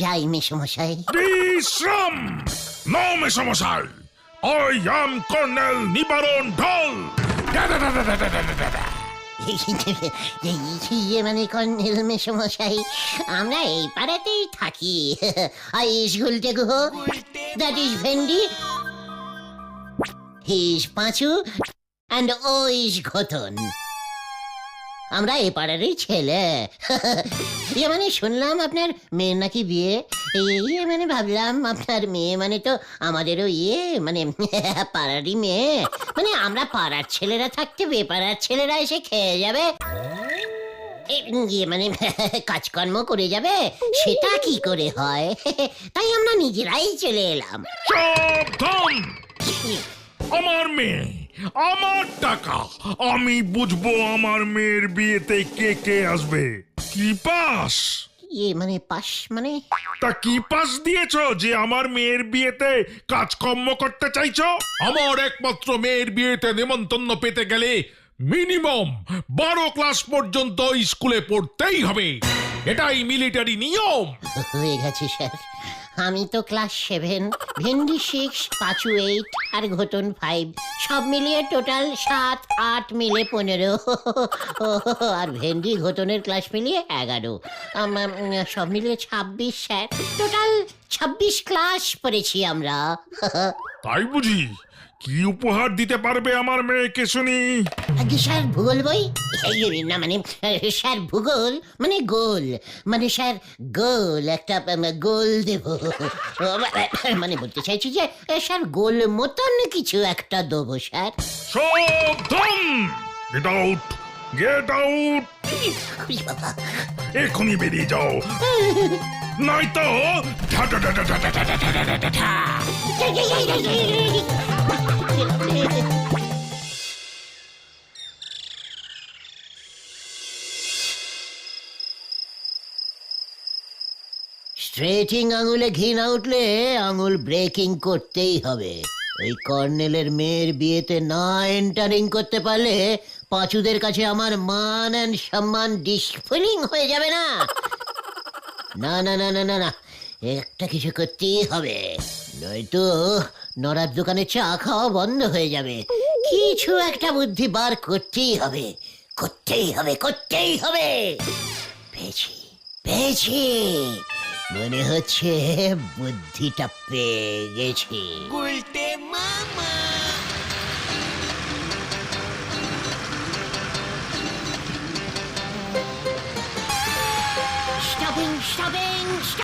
যাই মেসমশাই বিশ্রাম! No মেসমশাই I am colonel Nibaran Dhol! ইয়ে মানে কর্নেল মেসমশাই আমরা এই পাড়াতেই থাকি। I Gulte Guha that is Vendi he is Panchu and O is ঘটন আমরা এ পাড়ারই ছেলে। ইয়ে মানে শুনলাম আপনার মেয়ের নাকি বিয়ে। ইয়ে মানে ভাবলাম আপনার মেয়ে মানে তো আমাদেরও ইয়ে মানে পাড়ারই মেয়ে। মানে আমরা পাড়ার ছেলেরা থাকতে বেপাড়ার ছেলেরা এসে খেয়ে যাবে। ইয়ে মানে কাজকর্ম করে যাবে। সেটা কি করে হয়? তাই আমরা নিজেরাই চলে এলাম। আমার মেয়ে। আমার টাকা। আমি বুঝব আমার মেয়ের বিয়েতে কে কে আসবে। কি পাস? ইয়ে মানে পাশ মানে? তা কি পাস দিয়েছ যে আমার মেয়ের বিয়েতে কাজকর্ম করতে চাইছো? আমার একমাত্র মেয়ের বিয়েতে নেমন্তন্ন পেতে গেলে মিনিমাম বারো ক্লাস পর্যন্ত স্কুলে পড়তেই হবে। এটাই মিলিটারি নিয়ম। হয়ে গেছে স্যার। আমি তো class seven Vendi six Panchu eight আর ঘটন ফাইভ সব মিলিয়ে টোটাল সাত, আট মিলে পনেরো। আর ভেন্ডি ঘটনের ক্লাস মিলিয়ে এগারো। সব মিলিয়ে ছাব্বিশ, স্যার। টোটাল ছাব্বিশ ক্লাস পড়েছি আমরা। তাই বুঝি? কি উপহার দিতে পারবে আমার মেয়েকে শুনি? আগে স্যার ভূগোল বই? এই না মানে স্যার ভূগোল মানে গোল। মানে স্যার গোল একটা গোল দেব। মানে বলতে চাইছি যে স্যার গোল মতন কিছু একটা দেবো স্যার। সাবধান গেট আউট গেট আউট এখনই বেরিয়ে যাও। নয়তো স্ট্রেচিং আঙুলে ঘি না উঠলে আঙুল ব্রেকিং করতেই হবে ওই কর্নেলের মেয়ের বিয়েতে না এন্টারিং করতে পারলে পাঁচুদের কাছে আমার মান অ্যান্ড সম্মান ডিসফিলিং হয়ে যাবে না না না না না না না। একটা কিছু করতেই হবে। নয়তো নড়ার দোকানে চা খাওয়া বন্ধ হয়ে যাবে। কিছু একটা বুদ্ধি বার করতেই হবে। করতেই হবে করতেই হবে। পেয়েছি পেয়েছি। মনে হচ্ছে বুদ্ধিটা পেয়ে গেছি। Stopping stopping Está bem, está...